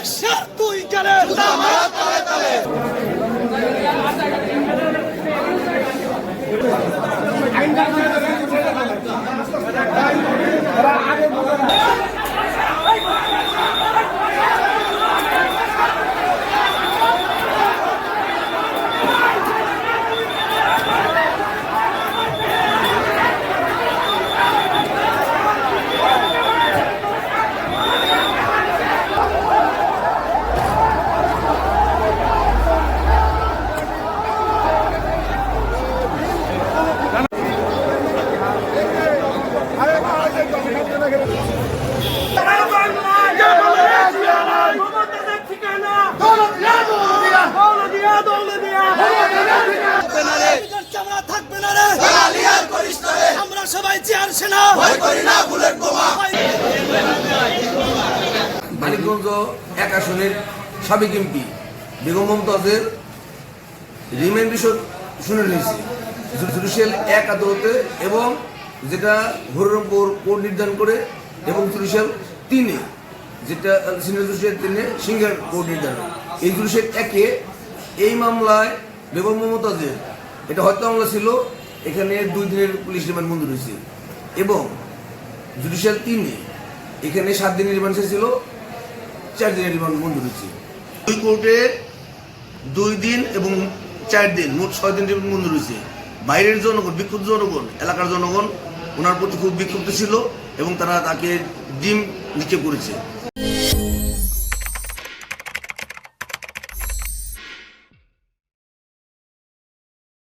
সরকারে চামড়া তুই না রে আমরা সবাই চেয়ার সেনা মানিকগঞ্জ এক আসনের সাবেক এমপি বেগম মমতাজের রিমান্ড বিষয় শুনে নিয়েছি জুডিশিয়াল এক আদালতে এবং যেটা হরিরামপুর কোর্ট নির্ধারণ করে এবং জুডিশিয়াল তিনে, যেটা সিনিয়র জুডিশিয়াল তিনে সিঙ্গার কোর্ট নির্ধারণ এই জুডিশিয়াল একে এই মামলায় বেগম মমতাজের এটা হত্যা মামলা ছিল, এখানে দুই দিনের পুলিশ রিমান্ড মঞ্জুর হয়েছে। এবং জুডিশিয়াল তিনে, এখানে সাত দিনের রিমান্ড ছিল, চার দিনের রিমান্ড মঞ্জুর হয়েছে। দুই কোর্টে দুই দিন এবং চার দিন, মোট ছয় দিন রিমান্ড মঞ্জুর হয়েছে। বাইরের জনগণ, বিক্ষুব্ধ জনগণ, এলাকার জনগণ, ওনার প্রতি খুব বিক্ষুব্ধ ছিল এবং তারা তাকে ডিম নিচে করেছে।